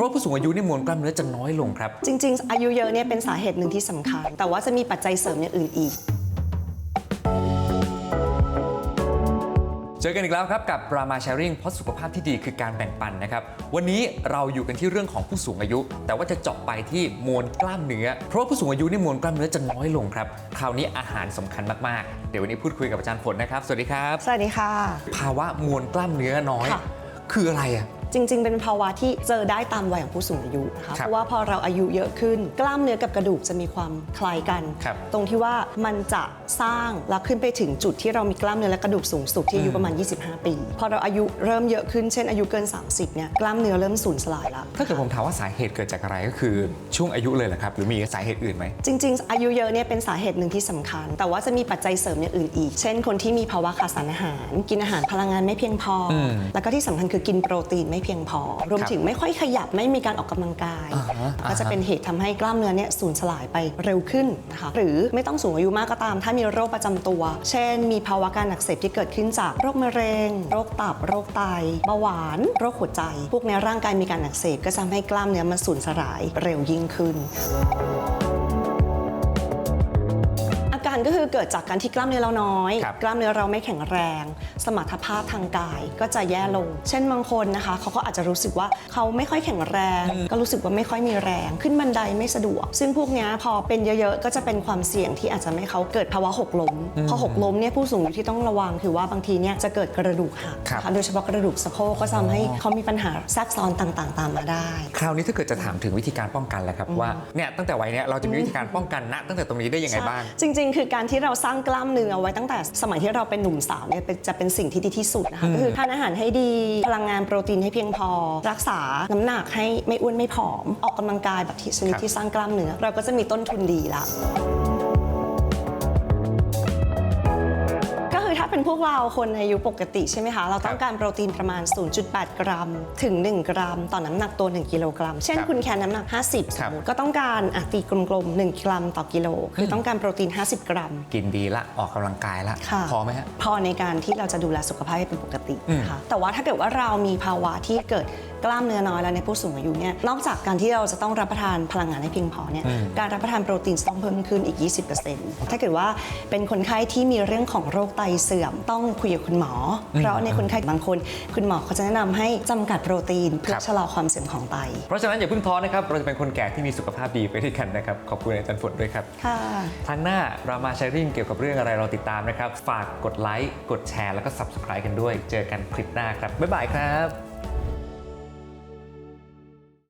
ราะว่าผู้สูงอายุเนี่ยมวลกล้ามเนื้อจะน้อยลงครับ จริง ๆ อายุเยอะเนี่ยเป็นสาเหตุหนึ่งที่สำคัญ แต่ว่าจะมีปัจจัยเสริมอย่างอื่นอีก เจอกันอีกแล้วครับกับ รามา Sharing เพราะสุขภาพที่ดีคือการแบ่งปันนะครับ วันนี้เราอยู่กันที่เรื่องของผู้สูงอายุ แต่ว่าจะเจาะไปที่มวลกล้ามเนื้อ เพราะว่าผู้สูงอายุเนี่ยมวลกล้ามเนื้อจะน้อยลงครับ คราวนี้อาหารสำคัญมากๆ เดี๋ยววันนี้พูดคุยกับอาจารย์ฝนนะครับ สวัสดีครับ สวัสดีค่ะ ภาวะมวลกล้ามเนื้อน้อย ค่ะ คืออะไรอะ จริง ๆ เป็นภาวะที่เจอได้ตามวัยของผู้สูงอายุนะคะครับเพราะว่าพอเราอายุเยอะขึ้น กล้ามเนื้อกับกระดูกจะมีความคล้ายกันครับตรงที่ว่ามันจะสร้างแล้วขึ้นไปถึงจุดที่เรามีกล้ามเนื้อและกระดูกสูงสุดที่อายุประมาณ 25 ปี พอเราอายุเริ่มเยอะขึ้นเช่นอายุเกิน 30เนี่ยกล้ามเนื้อเริ่มสูญสลายแล้วถ้าเกิดผมถามว่าสาเหตุเกิดจากอะไรก็คือช่วงอายุเลยเหรอครับหรือมีสาเหตุอื่นไหมจริง ๆ อายุเยอะเนี่ยเป็นสาเหตุหนึ่งที่สำคัญ แต่ว่าจะมีปัจจัยเสริมอย่างอื่นอีก เช่น คนที่มีภาวะขาดสารอาหาร กินอาหารพลังงานไม่เพียงพออมแล้วก็ที่สำคัญคือกินโปรตีนไม่เพียงพอ รวมครับถึงไม่ค่อยขยับไม่มีการออกกำลังกายอ่าฮะก็จะเป็นเหตุทำให้กล้ามเนื้อเนี่ยสูญสลายไปเร็วขึ้นนะคะหรือไม่ต้องสูงอายุมากก็ตาม ถ้ามีโรคประจำตัว เช่น มีภาวะการอักเสบที่เกิดขึ้นจากโรคมะเร็ง โรคตับ โรคไตเบาหวาน โรคหัวใจ พวกเนี้ยร่างกายมีการอักเสบก็จะทำให้กล้ามเนื้อมันสูญสลายเร็วยิ่งขึ้น อาการก็คือเกิดจากการที่กล้ามเนื้อเราน้อยครับกล้ามเนื้อเราไม่แข็งแรง สมรรถภาพทางกายก็จะแย่ลง เช่นบางคนนะคะ เขาก็อาจจะรู้สึกว่าเขาไม่ค่อยแข็งแรง ก็รู้สึกว่าไม่ค่อยมีแรง ขึ้นบันไดไม่สะดวก ซึ่งพวกเนี้ยพอเป็นเยอะๆ ก็จะเป็นความเสี่ยงที่อาจจะไม่ให้เขาเกิดภาวะหกล้ม พอหกล้มเนี่ยผู้สูงอายุที่ต้องระวังคือว่าบางทีเนี่ยจะเกิดกระดูกหักครับนะคะโดยเฉพาะกระดูกสะโพกก็จะทำให้เขามีปัญหาแทรกซ้อนต่างๆ ตามมาได้ คราวนี้ถ้าเกิดจะถามถึงวิธีการป้องกันแล้วครับว่าเนี่ยตั้งแต่วัยเนี้ยเราจะมีวิธีการป้องกันณตั้งแต่ตรงนี้ได้ยังไงบ้าง จริง ๆ คือการที่เราสร้างกล้ามเนื้อไว้ตั้งแต่สมัยที่เราเป็นหนุ่มสาวเนี่ยเป็นจะเป็นสิ่งที่ดีที่สุดนะคะก็คือทานอาหารให้ดีพลังงานโปรตีนให้เพียงพอ รักษาน้ำหนักให้ไม่อ้วนไม่ผอม ออกกำลังกายแบบที่ชนิดครับที่สร้างกล้ามเนื้อเราก็จะมีต้นทุนดีละ เป็นพวกเราคนอายุปกติใช่ไหมคะ เราต้องการโปรตีนประมาณ 0.8 กรัม ถึง 1 กรัม ต่อน้ำหนักตัว 1 กิโลกรัม เช่นครับคุณแค่น้ำหนัก 50สครัมบมติก็ต้องการอะตีกลมๆ 1 กรัมต่อกิโล คือต้องการโปรตีน 50 กรัม กินดีละออกกำลังกายละค่ะพอไหมฮะ พอในการที่เราจะดูแลสุขภาพให้เป็นปกติอืมนะคะแต่ว่าถ้าเกิดว่าเรามีภาวะที่เกิด กล้ามเนื้อน้อยแล้วในผู้สูงอายุเนี่ยนอกจากการที่เราจะต้องรับประทานพลังงานให้เพียงพอเนี่ยการรับประทานโปรตีนต้องเพิ่มขึ้นอีก 20%ถ้าเกิดว่าเป็นคนไข้ที่มีเรื่องของโรคไตเสื่อมต้องคุยกับคุณหมอ เพราะในคนไข้บางคน คุณหมอเขาจะแนะนำให้จำกัดโปรตีนเพื่อครับชะลอความเสื่อมของไต เพราะฉะนั้นอย่าเพิ่งท้อนะครับเราจะเป็นคนแก่ที่มีสุขภาพดีไปด้วยกันนะครับขอบคุณอาจารย์ฝนด้วยครับค่ะทางหน้าเรามา sharing เกี่ยวกับเรื่องอะไรเราติดตามนะครับ ฝากกดไลค์กดแชร์แล้วก็ subscribe กันด้วย เจอกันคลิปหน้าครับบ๊ายบายครับ